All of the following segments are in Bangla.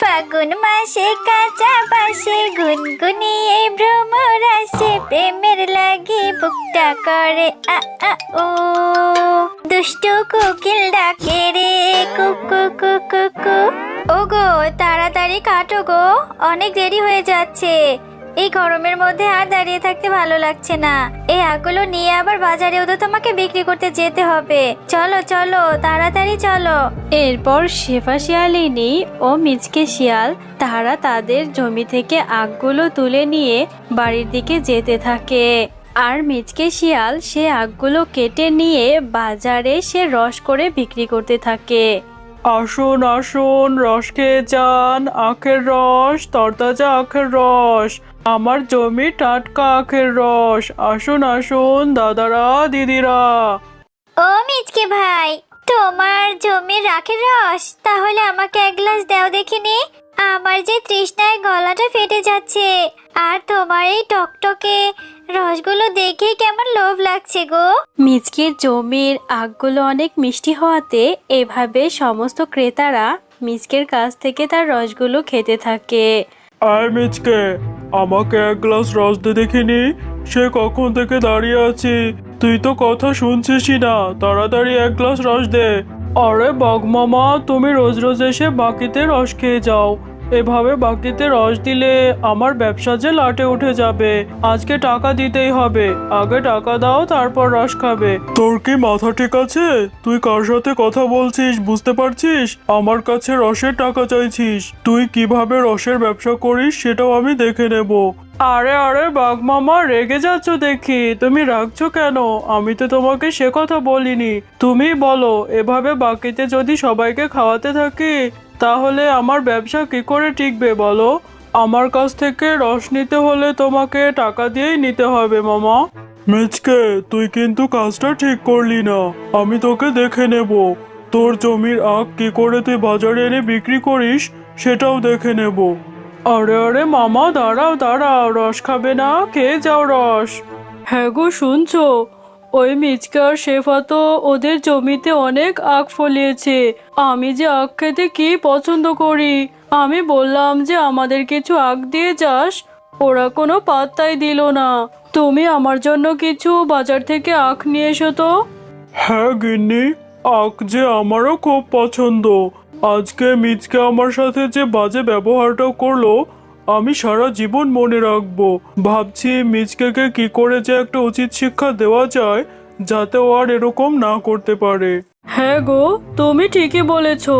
ফাগুন মাসে কাঁচা পাশে গুনগুনিয়ে ভ্রমর আসে, প্রেমের লাগি বুকটা করে, আ ও। দুষ্টু কোকিল ডাকে রে কুকু কুকু কু ও গো তাড়াতাড়ি কাটো গো, অনেক দেরি হয়ে যাচ্ছে। এই গরমের মধ্যে আর দাঁড়িয়ে থাকতে ভালো লাগছে না। এই আগগুলো নিয়ে আবার বাজারেও তো তোমাকে বিক্রি করতে যেতে হবে। চলো চলো তাড়াতাড়ি চলো। এরপর শেফা শিয়ালিনী ও মিচকে শিয়াল তারা তাদের জমি থেকে আগগুলো তুলে নিয়ে বাড়ির দিকে যেতে থাকে। আর মিচকে শিয়াল সে আগগুলো কেটে নিয়ে বাজারে সে রস করে বিক্রি করতে থাকে। আসুন আসুন রস খেয়ে যান আখের রস তরতাজা আখের রস। আমার জমি টাটকা আখের রস। আসুন আসুন দাদারা দিদিরা। ও মিচকে ভাই তোমার জমির রাখের রস? তাহলে আমাকে এক গ্লাস দাও দেখিনি। আমার যে তৃষ্ণায় গলাটা ফেটে যাচ্ছে আর তোমার এই টকটকে রসগুলো দেখে কেমন লোভ লাগছে গো। মিচকের জমির আগগুলো অনেক মিষ্টি হওয়াতে এভাবে সমস্ত ক্রেতারা মিচকের কাছ থেকে তার রসগুলো খেতে থাকে। আয় মিচকে আমাকে এক গ্লাস রস দে দেখিনি সে কখন থেকে দাঁড়িয়ে আছে? তুই তো কথা শুনছিস না। তাড়াতাড়ি এক গ্লাস রস দে। আরে বাগমামা তুমি রোজ রোজ এসে বাকিতে রস খেয়ে যাও। এভাবে বাকিতে রস দিলে আমার ব্যবসা যে লাটে উঠে যাবে। আজকে টাকা দিতেই হবে। আগে টাকা দাও তারপর রস খাবে। তোর কি মাথা ঠিক আছে? তুই কার সাথে কথা বলছিস বুঝতে পারছিস? আমার কাছে রসের টাকা চাইছিস। তুই কীভাবে রসের ব্যবসা করিস সেটাও আমি দেখে নেব। আরে আরে বাঘ মামা রেগে যাচ্ছ দেখি। তুমি রাখছো কেন? আমি তো তোমাকে সে কথা বলিনি। তুমি বলো এভাবে বাকিতে যদি সবাইকে খাওয়াতে থাকি তাহলে আমার ব্যবসা কি করে টিকবে বলো? আমার কাছ থেকে রস নিতে হলে তোমাকে টাকা দিয়েই নিতে হবে, মামা। মিচকে, তুই কিন্তু কাজটা ঠিক করলি না। আমি তোকে দেখে নেব। তোর জমির আখ কি করে তুই বাজারে এনে বিক্রি করিস, সেটাও দেখে নেব। আরে আরে, মামা, দাঁড়াও দাঁড়াও, রস খাবে না? খেয়ে যাও রস। হ্যাঁ গো, শুনছো? ওই মিচকে আর শেফা তো ওদের জমিতে অনেক আখ ফলিয়েছে। আমি যে আখ খেতে কি পছন্দ করি? আমি বললাম যে, আমাদের কিছু আখ দিয়ে যাস। ওরা কোনো পাত্তাই দিল না। তুমি আমার জন্য কিছু বাজার থেকে আখ নিয়ে এসো তো। হ্যাঁ গিন্নি, আখ যে আমারও খুব পছন্দ। আজকে মিচকে আমার সাথে যে বাজে ব্যবহারটা করল আমি সারা জীবন মনে রাখব। ভাবছি মিজকেকে কি করে যে একটা উচিত শিক্ষা দেওয়া যায়, যাতে ও আর এরকম না করতে পারে। হ্যাঁ গো, তুমি ঠিকই বলেছ।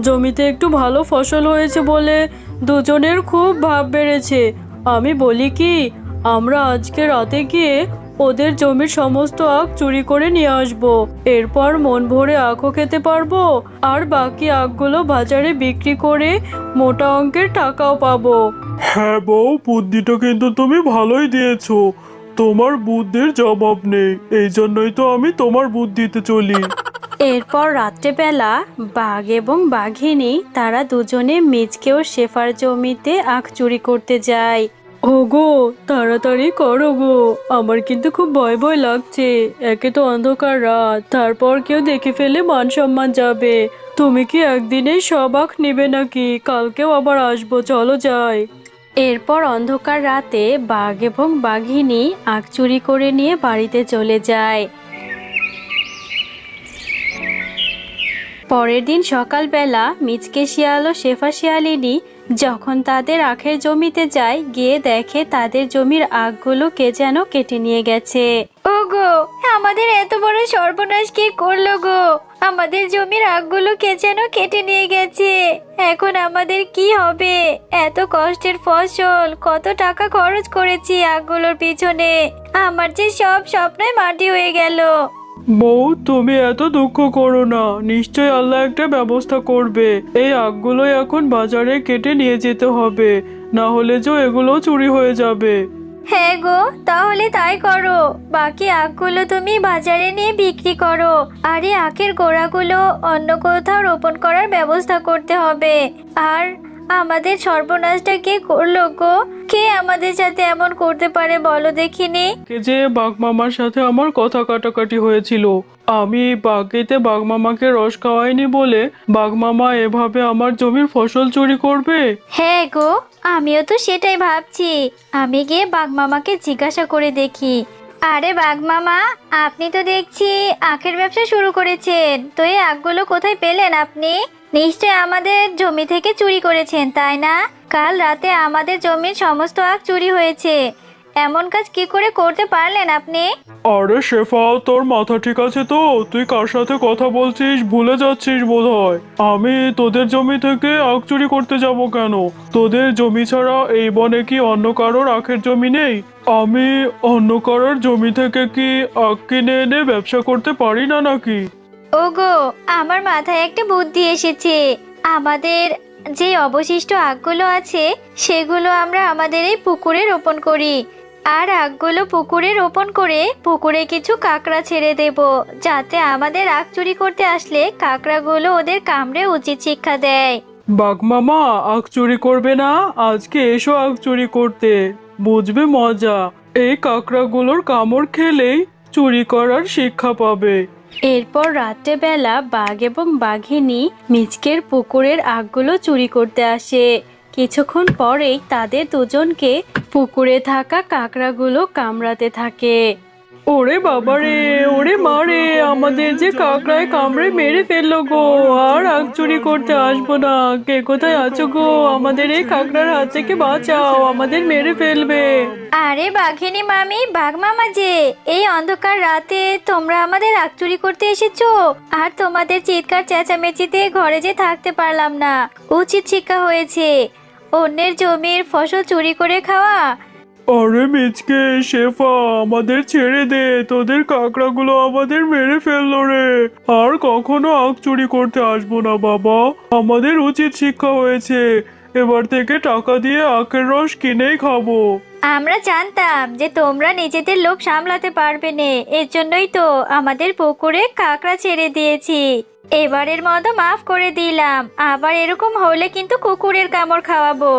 জমিতে একটু ভালো ফসল হয়েছে বলে দুজনের খুব ভাব বেড়েছে। আমি বলি কি, আমরা আজকে রাতে গিয়ে ওদের জমির সমস্ত আখ চুরি করে নিয়ে আসব। এরপর মন ভরে আখও খেতে পারব আর বাকি আখগুলো বাজারে বিক্রি করে মোটা অঙ্কের টাকাও পাবো। হ্যাঁ বউ বুদ্ধিটা কিন্তু তুমি ভালোই দিয়েছ। তোমার বুদ্ধির জবাব নেই এই জন্যই তো আমি তোমার বুদ্ধিতে চলি। এরপর রাত্রেবেলা বাঘ এবং বাঘিনী তারা দুজনে মিচকে ও শেফার জমিতে আখ চুরি করতে যায়। ওগো, তাড়াতাড়ি করো গো। আমার কিন্তু খুব ভয় ভয় লাগছে। একে তো অন্ধকার রাত। তারপর কেউ দেখে ফেলে মান সম্মান যাবে। তুমি কি একদিনে সব আখ নেবে নাকি? কালকেও আবার আসব, চলো যাই। এরপর অন্ধকার রাতে বাঘ এবং বাঘিনী আখ চুরি করে নিয়ে বাড়িতে চলে যায়। পরের দিন সকালবেলা মিচকে শিয়াল ও শেফা শিয়ালিনী যখন তাদের আখের জমিতে যায়, গিয়ে দেখে তাদের জমির আখগুলো কে যেন কেটে নিয়ে গেছে। ওগো, আমাদের এত বড় সর্বনাশ কে করল গো? আমাদের জমির আগগুলো কে যেন কেটে নিয়ে গেছে। এখন আমাদের কি হবে? এত কষ্টের ফসল, কত টাকা খরচ করেছি আগগুলোর পিছনে। আমার যে সব স্বপ্নই মাটি হয়ে গেল। বউ, তুমি এত দুঃখ করো না। নিশ্চয় আল্লাহ একটা ব্যবস্থা করবে। এই আগগুলো এখন বাজারে কেটে নিয়ে যেতে হবে। না হলে যে এগুলো চুরি হয়ে যাবে। হ্যাঁ গো, তাহলে তাই করো। বাকি আখগুলো তুমি বাজারে নিয়ে বিক্রি করো। আর এই আখের গোড়াগুলো অন্য কোথাও রোপণ করার ব্যবস্থা করতে হবে। আর আমাদের সর্বনাশটা কে করল গো? কে আমাদের সাথে এমন করতে পারে বলো দেখিনি? কে যে বাঘ মামার সাথে আমার কথা কাটাকাটি হয়েছিল। আমি বাগিতে বাঘ মামাকে রস খাওয়াইনি বলে বাঘ মামা এভাবে আমার জমির ফসল চুরি করবে? হ্যাঁ গো আমিও তো সেটাই ভাবছি। আমি গিয়ে বাঘ মামাকে জিজ্ঞাসা করে দেখি। আরে বাঘ মামা আপনি তো দেখছি আখের ব্যবসা শুরু করেছেন। তো এই আখগুলো কোথায় পেলেন আপনি? নিশ্চয় আমাদের জমি থেকে চুরি করেছেন, তাই না? কাল রাতে আমাদের জমির সমস্ত আখ চুরি হয়েছে। এমন কাজ কি করে করতে পারলেন আপনি? আরে শেফা তোর মাথা ঠিক আছে তো? তুই কার সাথে কথা বলছিস? ভুলে যাচ্ছিস বোধহয়। আমি তোদের জমি থেকে আখ চুরি করতে যাব কেন? তোদের জমি ছাড়া এই বনে কি অন্য কারোর আখের জমি নেই? আমি অন্য কারোর জমি থেকে কি আখ কিনে এনে ব্যবসা করতে পারি না নাকি? ওগো, আমার মাথায় একটা বুদ্ধি এসেছে। আমাদের যে অবশিষ্ট আখগুলো আছে, সেগুলো আমরা আমাদের এই পুকুরে রোপণ করি। আর আগগুলো পুকুরে রোপণ করে পুকুরে কিছু কাঁকড়া ছেড়ে দেব, যাতে আমাদের আগ চুরি করতে আসলে কাঁকড়াগুলো ওদের কামড়ে উচিত শিক্ষা দেয়। বাঘ মামা, আখ চুরি করবে না? আজকে এসো আখ চুরি করতে। বুঝবে মজা। এই কাঁকড়াগুলোর কামড় খেলেই চুরি করার শিক্ষা পাবে। এরপর রাত্রেবেলা বাঘ এবং বাঘিনী মিচকের পুকুরের আগগুলো চুরি করতে আসে। কিছুক্ষণ পরেই তাদের দুজনকে পুকুরে থাকা কাঁকড়াগুলো কামড়াতে থাকে। ওরে বাবারে ওরে মারে আমাদের যে কাকড়ায় কামড়ে মেরে ফেলল গো, আর আগ চুরি করতে আসব না। কে কোথায় আছো গো? আমাদের এই কাকড়ার হাত থেকে বাঁচাও, আমাদের মেরে ফেলবে। আরে বাঘিনী মামি, বাঘ মামা যে, এই অন্ধকার রাতে তোমরা আমাদের আগ চুরি করতে এসেছ? আর তোমাদের চিৎকার চেঁচামেচিতে ঘরে যে থাকতে পারলাম না। উচিত শিক্ষা হয়েছে। অন্যের জমির ফসল চুরি করে খাওয়া আরে মিচকে, শেফা, আমাদের ছেড়ে দে। তোদের কাকড়াগুলো আমাদের মেরে ফেলল রে। আর কখনো আখ চুরি করতে আসব না, বাবা। আমাদের উচিত শিক্ষা হয়েছে। এবার থেকে টাকা দিয়ে আখের রস কিনেই খাব। আমরা জানতাম যে তোমরা নিজেদের লোক সামলাতে পারবে না। এর জন্যই তো আমাদের পুকুরে কাকড়া ছেড়ে দিয়েছি। এবারের মতো মাফ করে দিলাম। আবার এরকম হলে কিন্তু কুকুরের কামড় খাওয়াবো।